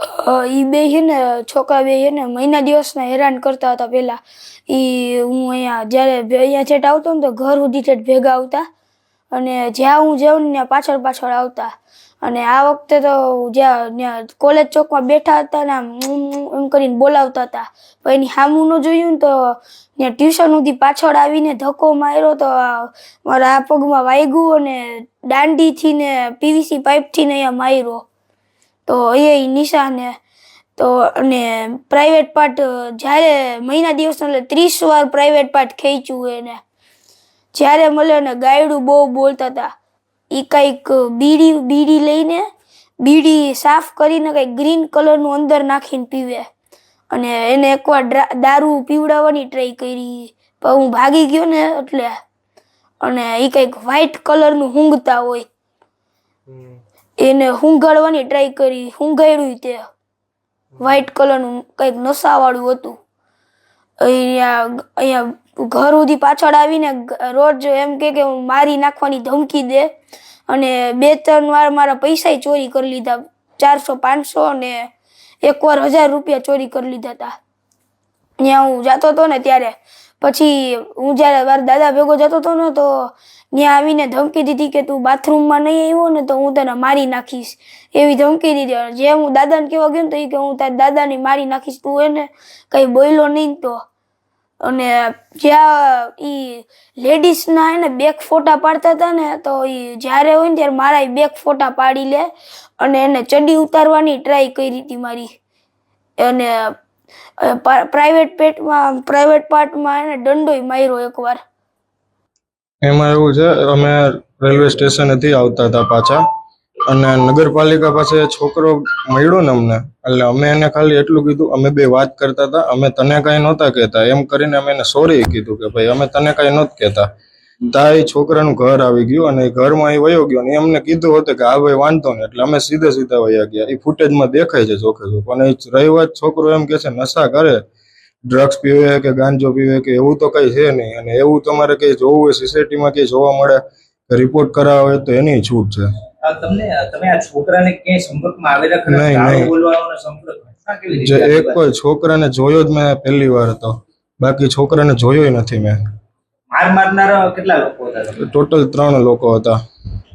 એ બે છે ને, છોકરા બે છે ને, મહિના દિવસના હેરાન કરતા હતા પહેલાં એ હું અહીંયા, જ્યારે અહીંયા છેટ આવતો ને તો ઘર સુધી છેટ ભેગા આવતા. અને જ્યાં હું જાઉં ને, ત્યાં પાછળ પાછળ આવતા. અને આ વખતે તો જ્યાં, ત્યાં કોલેજ ચોકમાં બેઠા હતા ને, આમ એમ કરીને બોલાવતા હતા. પણ એની સામું ન જોયું ને તો ત્યાં ટ્યુશન સુધી પાછળ આવીને ધક્કો માર્યો તો મારા આ પગમાં વાગ્યું અને દાંડીથી ને પીવીસી પાઇપથી ને અહીંયા માર્યો. તો એ નિશાને, તો અને પ્રાઇવેટ પાર્ટ જ્યારે મહિના દિવસ એટલે ત્રીસ વાર પ્રાઇવેટ પાર્ટ ખેંચ્યું એને. જ્યારે મળે ને ગાયડું બહુ બોલતા હતા. એ કંઈક બીડી બીડી લઈને બીડી સાફ કરીને કંઈક ગ્રીન કલરનું અંદર નાખીને પીવે. અને એને એકવાર દારૂ પીવડાવવાની ટ્રાય કરી. પણ હું ભાગી ગયો ને એટલે. અને એ કંઈક વ્હાઇટ કલરનું ઊંઘતા હોય. એને હુંઘાડવાની ટ્રાય કરી હુંઘાડ્યું તે. વ્હાઈટ કલરનું કંઈક નશાવાળું હતું. અહીંયા અહીંયા ઘર સુધી પાછળ આવીને રોજ એમ કે કે હું મારી નાખવાની ધમકી દે અને બે ત્રણ વાર મારા પૈસા ચોરી કરી લીધા. ચારસો, પાંચસો અને એકવાર હજાર રૂપિયા ચોરી કરી લીધા હતા. ત્યાં હું જતો હતો ને ત્યારે. પછી હું જ્યારે મારા દાદા ભેગો જતો હતો ને તો ત્યાં આવીને ધમકી દીધી કે તું બાથરૂમમાં નહીં આવ્યો ને તો હું તને મારી નાખીશ. એવી ધમકી દીધી. જે હું દાદાને કહેવા ગયો ને તો એ કે હું તારા દાદાને મારી નાખીશ. તું એને કંઈ બોલ્યો નહીં તો. અને જ્યાં એ લેડીઝના એને બેક ફોટા પાડતા હતા ને તો એ જ્યારે હોય ને ત્યારે મારા બેક ફોટા પાડી લે અને એને ચડી ઉતારવાની ટ્રાય કરી હતી મારી. અને પ્રાઇવેટ પેટમાં પ્રાઇવેટ પાર્ટમાં એને દંડોય માર્યો એકવાર. એમાં એવું છે, અમે રેલવે સ્ટેશનેથી આવતા હતા પાછા અને નગરપાલિકા પાસે છોકરો મળ્યો ને અમને, એટલે અમે એને ખાલી એટલું કીધું, અમે બે વાત કરતા હતા, અમે તને કાંઈ નહોતા કહેતા, એમ કરીને અમે એને સોરી કીધું કે ભાઈ, અમે તને કાંઈ નહોત કહેતા. તા એ છોકરાનું ઘર આવી ગયું અને એ ઘરમાં એ વયો ગયો ને એમને કીધું હતું કે આ ભાઈ વાંધો નહીં એટલે અમે સીધે સીધા વયા ગયા. એ ફૂટેજમાં દેખાય છે ચોખે ચોખ અને એ રહી છોકરો એમ કે છે, નશા કરે. ડ્રગ્સ પીવે કે ગાંજો પીવે કે એવું તો કઈ છે નહીં. અને એવું તમારે કઈ જોવું હોય સોસાયટીમાં કઈ જોવા મળે રિપોર્ટ કરાવે તો એની છૂટ છે. તમને તમે આ છોકરાને ક્યાંય સંપર્કમાં આવેલા ખરા? નહીં, નહીં. બોલવાનો સંપર્ક? જે એક કોઈ છોકરાને જોયો જ મેં પહેલી વાર હતો બાકી છોકરાને જોયો નથી મેં. માર મારનારા કેટલા લોકો હતા ટોટલ ત્રણ લોકો હતા.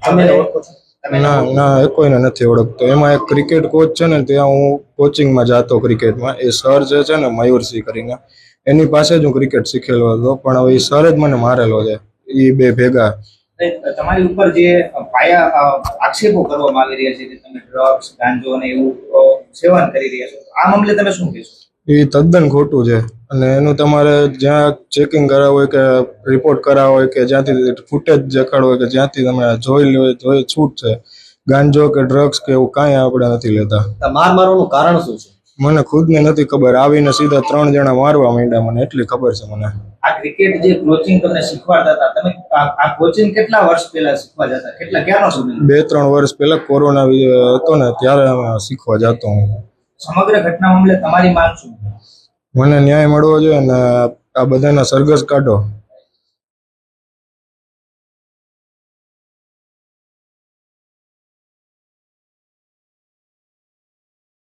તમે ઓળખો છો? તમે ના ના એ કોઈને નથી ઓળખતો. એમાં એક ક્રિકેટ કોચ છે ને ત્યાં હું કોચિંગમાં જાતો ક્રિકેટમાં એ સર જે છે ને મયુરસિંહ કરીને. એની પાસે જ હું ક્રિકેટ શીખેલો હતો પણ હવે એ સર જ મને મારેલો છે. એ બે ભેગા. તમારી ઉપર જે પાયા આક્ષેપો કરવામાં આવી રહ્યા છે કે તમે ડ્રગ્સ ગાંજો અને એવું સેવન કરી રહ્યા છો આ મામલે તમે શું કહેશો? એ તદ્દન ખોટું છે. અને એનું તમારે જ્યાં ચેકિંગ કરાવવું હોય કે રિપોર્ટ કરાવવો હોય કે જ્યાંથી ફૂટેજ દેખાડવો હોય કે જ્યાંથી તમે જોઈ લો જોઈ છૂટ છે. ગાંજો કે ડ્રગ્સ કે એવું કાંઈ આપણે નથી લેતા. માર મારવાનું કારણ શું છે? મને ખુદને નથી ખબર. આવીને સીધા ત્રણ જણા મારવા માંડ્યા મને એટલી ખબર છે મને. આ ક્રિકેટ જે કોચિંગ તમને શીખવાડતા હતા તમે આ- કોચિંગ કેટલા વર્ષ પહેલા શીખવા જતા? કેટલા ક્યારનો સમય બે ત્રણ વર્ષ પહેલા કોરોના હતો ને ત્યારે અમે શીખવા જતો હું. સમગ્ર ઘટના મામલે તમારી માંગ શું? મને ન્યાય મળવો જોઈએ અને આ બધાના સરઘસ કાઢો.